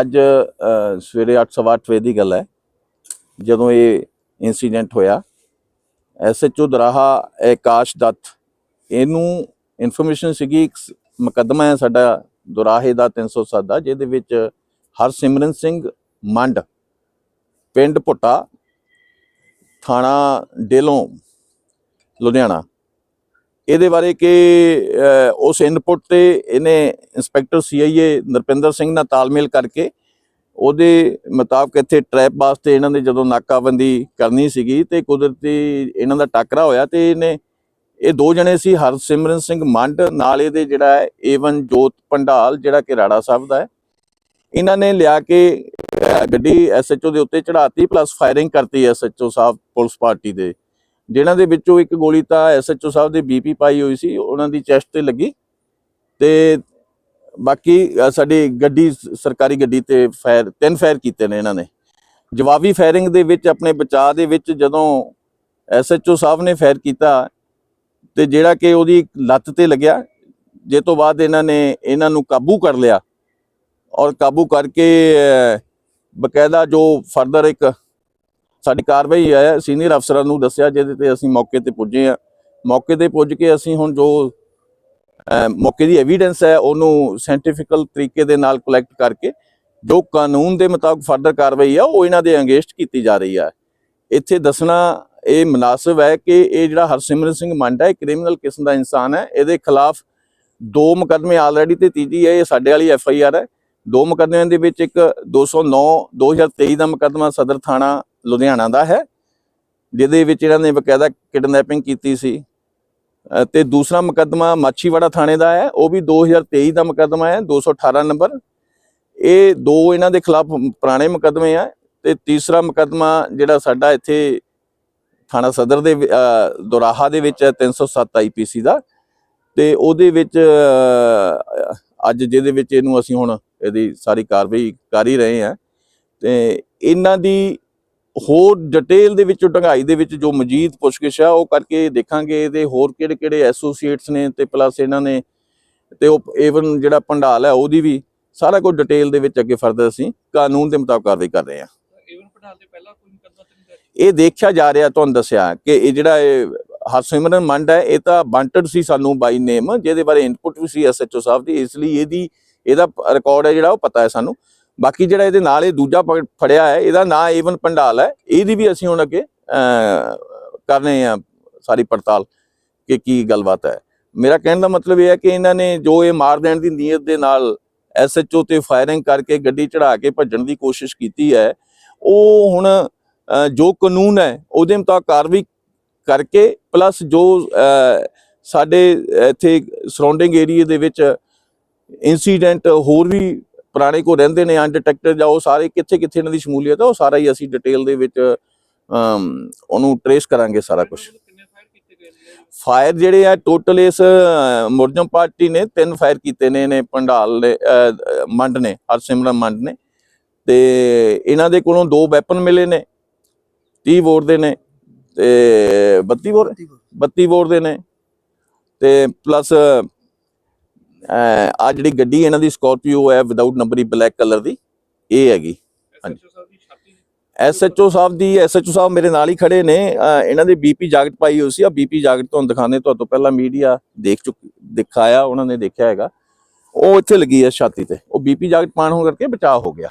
ਅੱਜ ਅ, ਸਵੇਰੇ 8:08 ਵਜੇ ਦੀ ਗੱਲ ਹੈ ਜਦੋਂ ਇਹ ਇਨਸੀਡੈਂਟ ਹੋਇਆ ਐਸਐਚਓ ਦਰਾਹਾ ਆਕਾਸ਼ ਦੱਤ ਇਹਨੂੰ ਇਨਫੋਰਮੇਸ਼ਨ ਸੀਗੀ ਇੱਕ ਮੁਕੱਦਮਾ ਹੈ ਸਾਡਾ ਦੁਰਾਹੇ ਦਾ 307 ਦਾ ਜਿਹਦੇ ਵਿੱਚ ਹਰਸਿਮਰਨ ਸਿੰਘ ਮੰਡ ਪਿੰਡ ਪੁੱਟਾ ਥਾਣਾ ਡੇਲੋਂ ਲੁਧਿਆਣਾ। ਇਹਦੇ ਬਾਰੇ ਕਿ ਉਸ ਇਨਪੁਟ ਤੇ ਇਹਨੇ ਇੰਸਪੈਕਟਰ ਸੀਆਈਏ ਨਰਪਿੰਦਰ ਸਿੰਘ ਨਾਲ ਤਾਲਮੇਲ ਕਰਕੇ ਉਹਦੇ ਮੁਤਾਬਕ ਇੱਥੇ ਟ੍ਰੈਪ ਵਾਸਤੇ ਇਹਨਾਂ ਨੇ ਜਦੋਂ ਨਾਕਾਬੰਦੀ ਕਰਨੀ ਸੀਗੀ ਤੇ ਕੁਦਰਤੀ ਇਹਨਾਂ ਦਾ ਟੱਕਰਾ ਹੋਇਆ ਤੇ ਇਹਨੇ ਇਹ ਦੋ ਜਣੇ ਸੀ ਹਰਸਿਮਰਨ ਸਿੰਘ ਮੰਡ ਨਾਲ ਇਹਦੇ ਜਿਹੜਾ ਹੈ ਏਵਨ ਜੋਤ ਪੰਡਾਲ ਜਿਹੜਾ ਕਿ ਰਾੜਾ ਸਾਹਿਬ ਦਾ ਹੈ। ਇਹਨਾਂ ਨੇ ਲਿਆ ਕੇ ਅਹ, ਗੱਡੀ ਐਸਐਚਓ ਦੇ ਉੱਤੇ ਚੜਾਤੀ ਪਲੱਸ ਫਾਇਰਿੰਗ ਕਰਤੀ ਐਸਐਚਓ ਸਾਹਿਬ ਪੁਲਿਸ ਪਾਰਟੀ ਦੇ। ਜਿਨ੍ਹਾਂ ਦੇ ਵਿੱਚੋਂ ਇੱਕ ਗੋਲੀ ਤਾਂ ਐਸਐਚਓ ਸਾਹਿਬ ਦੇ ਬੀਪੀ ਪਾਈ ਹੋਈ ਸੀ, ਉਹਨਾਂ ਦੀ ਚੈਸਟ ਤੇ ਲੱਗੀ। ਤੇ ਬਾਕੀ ਸਾਡੀ ਗੱਡੀ, ਸਰਕਾਰੀ ਗੱਡੀ ਤੇ ਫਾਇਰ, ਤਿੰਨ ਫਾਇਰ ਕੀਤੇ ਨੇ ਇਹਨਾਂ ਨੇ। ਜਵਾਬੀ ਫਾਇਰਿੰਗ ਦੇ ਵਿੱਚ, ਆਪਣੇ ਬਚਾਅ ਦੇ ਵਿੱਚ ਜਦੋਂ ਐਸਐਚਓ ਸਾਹਿਬ ਨੇ ਫਾਇਰ ਕੀਤਾ, ਤੇ ਜਿਹੜਾ ਕਿ ਉਹਦੀ ਲੱਤ ਤੇ ਲੱਗਿਆ ਜੇ ਤੋਂ ਬਾਅਦ ਇਹਨਾਂ ਨੇ ਇਹਨਾਂ ਨੂੰ ਕਾਬੂ ਕਰ ਲਿਆ। ਔਰ ਕਾਬੂ ਕਰਕੇ ਬਕਾਇਦਾ ਜੋ ਫਰਦਰ ਇੱਕ ਸਾਡੀ ਕਾਰਵਾਈ ਹੈ ਸੀਨੀਅਰ ਅਫਸਰਾਂ ਨੂੰ ਦੱਸਿਆ ਜਿਹਦੇ ਤੇ ਅਸੀਂ ਮੌਕੇ ਤੇ ਪੁੱਜੇ ਆ ਮੌਕੇ ਤੇ ਪੁੱਜ ਕੇ ਅਸੀਂ ਹੁਣ ਜੋ ਮੌਕੇ ਦੀ ਐਵੀਡੈਂਸ ਹੈ, ਉਹਨੂੰ ਸਾਇੰਟੀਫਿਕਲ ਤਰੀਕੇ ਦੇ ਨਾਲ ਕਲੈਕਟ ਕਰਕੇ ਜੋ ਕਾਨੂੰਨ ਦੇ ਮੁਤਾਬਕ ਫਰਦਰ ਕਾਰਵਾਈ ਆ ਉਹ ਇਹਨਾਂ ਦੇ ਅੰਗੇਸਟ ਕੀਤੀ ਜਾ ਰਹੀ ਆ ਇੱਥੇ ਦੱਸਣਾ ਇਹ ਮناسب ਹੈ ਕਿ ਇਹ ਜਿਹੜਾ ਹਰਸਿਮਰਨ ਸਿੰਘ ਮੰਡਾ ਇਹ ਕ੍ਰਿਮੀਨਲ ਕਿਸਮ ਦਾ ਇਨਸਾਨ ਹੈ। ਇਹਦੇ ਖਿਲਾਫ ਦੋ ਮੁਕਦਮੇ ਆਲਰੇਡੀ ਤੇ ਤੀਜੀ ਹੈ, ਇਹ ਸਾਡੇ ਵਾਲੀ ਐਫ ਆਈ ਆਰ ਹੈ। ਦੋ ਮੁਕਦਮਿਆਂ ਦੇ ਵਿੱਚ ਇੱਕ 209 2023 ਦਾ ਮੁਕਦਮਾ ਸਦਰ ਥਾਣਾ ਲੁਧਿਆਣਾ ਦਾ ਹੈ ਜਿਹਦੇ ਵਿੱਚ ਇਹਨਾਂ ਨੇ ਬਕਾਇਦਾ ਕਿਡਨੈਪਿੰਗ ਕੀਤੀ ਸੀ। ਅ, ਤੇ ਦੂਸਰਾ ਮੁਕੱਦਮਾ ਮਾਛੀਵਾੜਾ ਥਾਣੇ ਦਾ ਹੈ ਉਹ ਵੀ 2023 ਦਾ ਮੁਕੱਦਮਾ ਹੈ 218 ਨੰਬਰ। ਇਹ ਦੋ ਇਹਨਾਂ ਦੇ ਖਿਲਾਫ ਪੁਰਾਣੇ ਮੁਕੱਦਮੇ ਆ ਤੇ ਤੀਸਰਾ ਮੁਕੱਦਮਾ ਜਿਹੜਾ ਸਾਡਾ ਇੱਥੇ ਥਾਣਾ ਸਦਰ ਦੇ ਦੁਰਾਹਾ ਦੇ ਵਿੱਚ ਹੈ 307 ਆਈਪੀਸੀ ਦਾ। ਤੇ ਉਹਦੇ ਵਿੱਚ ਅੱਜ ਜਿਹਦੇ ਵਿੱਚ ਇਹਨੂੰ ਅਸੀਂ ਹੁਣ ਇਹਦੀ ਸਾਰੀ ਕਾਰਵਾਈ ਕਰ ਹੀ ਰਹੇ ਹਾਂ। ਤੇ ਇਹਨਾਂ ਦੀ ਹੋਰ ਡਿਟੇਲ ਦੇ ਵਿੱਚ ਡੰਗਾਈ ਦੇ ਵਿੱਚ ਜੋ ਮਜੀਦ ਪੁੱਛਗਿੱਛ ਆ ਉਹ ਕਰਕੇ ਦੇਖਾਂਗੇ ਇਹਦੇ ਹੋਰ ਕਿਹੜੇ ਕਿਹੜੇ ਐਸੋਸੀਏਟਸ ਨੇ ਤੇ ਪਲੱਸ ਇਹਨਾਂ ਨੇ ਤੇ ਉਹ ਈਵਨ ਜਿਹੜਾ ਪੰਡਾਲ ਹੈ ਉਹਦੀ ਵੀ ਸਾਰਾ ਕੁਝ ਡਿਟੇਲ ਦੇ ਵਿੱਚ ਅੱਗੇ ਫਰਦਰ ਅਸੀਂ ਕਾਨੂੰਨ ਦੇ ਮੁਤਾਬਕ ਕਾਰਵਾਈ ਕਰ ਰਹੇ ਹਾਂ। ਈਵਨ ਪਟਾਲ ਦੇ ਪਹਿਲਾਂ ਕੋਈ ਮੁਕੱਦਮਾ ਤਾਂ ਨਹੀਂ ਦਰਜ ਇਹ ਦੇਖਿਆ ਜਾ ਰਿਹਾ ਤੁਹਾਨੂੰ ਦੱਸਿਆ ਕਿ ਇਹ ਜਿਹੜਾ ਇਹ ਹਰਸਿਮਰਨ ਮੰਡ ਹੈ ਇਹ ਤਾਂ ਵਾਂਟਡ ਸੀ ਸਾਨੂੰ ਬਾਈ ਨੇਮ ਜਿਹਦੇ ਬਾਰੇ ਇਨਪੁਟ ਵੀ ਸੀ ਐਸਐਚਓ ਸਾਹਿਬ ਦੀ ਇਸ ਲਈ ਇਹਦੀ ਇਹਦਾ ਰਿਕਾਰਡ ਹੈ ਜਿਹੜਾ ਉਹ ਪਤਾ ਹੈ ਸਾਨੂੰ। ਬਾਕੀ ਜਿਹੜਾ ਇਹਦੇ ਨਾਲ ਇਹ ਦੂਜਾ ਪਕੜ- ਫੜਿਆ ਹੈ ਇਹਦਾ ਨਾਂ ਏਵਨ ਪੰਡਾਲ ਹੈ। ਇਹਦੀ ਵੀ ਅਸੀਂ ਹੁਣ ਅੱਗੇ ਅਹ, ਕਰਨੇ ਆ ਸਾਰੀ ਪੜਤਾਲ ਕਿ ਕੀ ਗੱਲਬਾਤ ਹੈ। ਮੇਰਾ ਕਹਿਣ ਦਾ ਮਤਲਬ ਇਹ ਹੈ ਕਿ ਇਹਨਾਂ ਨੇ ਜੋ ਇਹ ਮਾਰ ਦੇਣ ਦੀ ਨੀਅਤ ਦੇ ਨਾਲ ਐਸਐਚਓ ਤੇ ਫਾਇਰਿੰਗ ਕਰਕੇ ਗੱਡੀ ਚੜਾ ਕੇ ਭੱਜਣ ਦੀ ਕੋਸ਼ਿਸ਼ ਕੀਤੀ ਹੈ ਉਹ ਹੁਣ ਜੋ ਕਾਨੂੰਨ ਹੈ ਉਹਦੇ ਮੁਤਾਬਕ ਕਾਰਵਾਈ ਕਰਕੇ ਪਲੱਸ ਜੋ ਸਾਡੇ ਇੱਥੇ ਸਰਾਊਂਡਿੰਗ ਏਰੀਆ ਦੇ ਵਿੱਚ ਇਨਸੀਡੈਂਟ ਹੋਰ ਵੀ ਪੁਰਾਣੇ ਕੋ ਰਹਿੰਦੇ ਨੇ ਅਨਡਿਟੈਕਟਡ ਜਾਂ ਉਹ ਸਾਰੇ ਕਿੱਥੇ ਕਿੱਥੇ ਇਹਨਾਂ ਦੀ ਸ਼ਮੂਲੀਅਤ ਹੈ ਉਹ ਸਾਰਾ ਹੀ ਅਸੀਂ ਡਿਟੇਲ ਦੇ ਵਿੱਚ ਉਹਨੂੰ ਟਰੇਸ ਕਰਾਂਗੇ ਸਾਰਾ ਕੁਝ ਫਾਇਰ ਜਿਹੜੇ ਆ ਟੋਟਲ ਇਸ ਮੁਰਜਮ ਪਾਰਟੀ ਨੇ ਤਿੰਨ ਫਾਇਰ ਕੀਤੇ ਨੇ ਨੇ ਪੰਡਾਲ ਨੇ ਮੰਡ ਨੇ ਹਰਸਿਮਰਨ ਮੰਡ ਨੇ। ਤੇ ਇਹਨਾਂ ਦੇ ਕੋਲੋਂ ਦੋ ਵੈਪਨ ਮਿਲੇ ਨੇ 30 ਬੋਰ ਦੇ ਨੇ ਤੇ 32 ਬੋਰ? 32 ਬੋਰ। ਦੇ ਨੇ। ਤੇ ਪਲੱਸ ਆ ਜਿਹੜੀ ਗੱਡੀ ਇਹਨਾਂ ਦੀ ਸਕਾਰਪੀਓ ਹੈ ਵਿਦਆਊਟ ਨੰਬਰੀ ਬਲੈਕ ਕਲਰ ਦੀ ਇਹ ਹੈਗੀ। ਐਸਐਚਓ ਸਾਹਿਬ ਦੀ ਐਸਐਚਓ ਸਾਹਿਬ ਮੇਰੇ ਨਾਲ ਹੀ ਖੜੇ ਨੇ। ਇਹਨਾਂ ਦੇ ਬੀਪੀ ਜਾਕਟ ਪਾਈ ਹੋਈ ਸੀ। ਆ ਬੀਪੀ ਜਾਕਟ ਤੁਹਾਨੂੰ ਦਿਖਾਣੇ ਤੋਂ ਤੋਂ ਪਹਿਲਾਂ ਮੀਡੀਆ ਦੇਖ ਚੁੱਕ ਦਿਖਾਇਆ ਉਹਨਾਂ ਨੇ ਦੇਖਿਆ ਹੈਗਾ। ਉਹ ਇੱਥੇ ਲੱਗੀ ਹੈ ਛਾਤੀ ਤੇ। ਉਹ ਬੀਪੀ ਜਾਕਟ ਪਾਣ ਹੋ ਕਰਕੇ ਬਚਾਅ ਹੋ ਗਿਆ।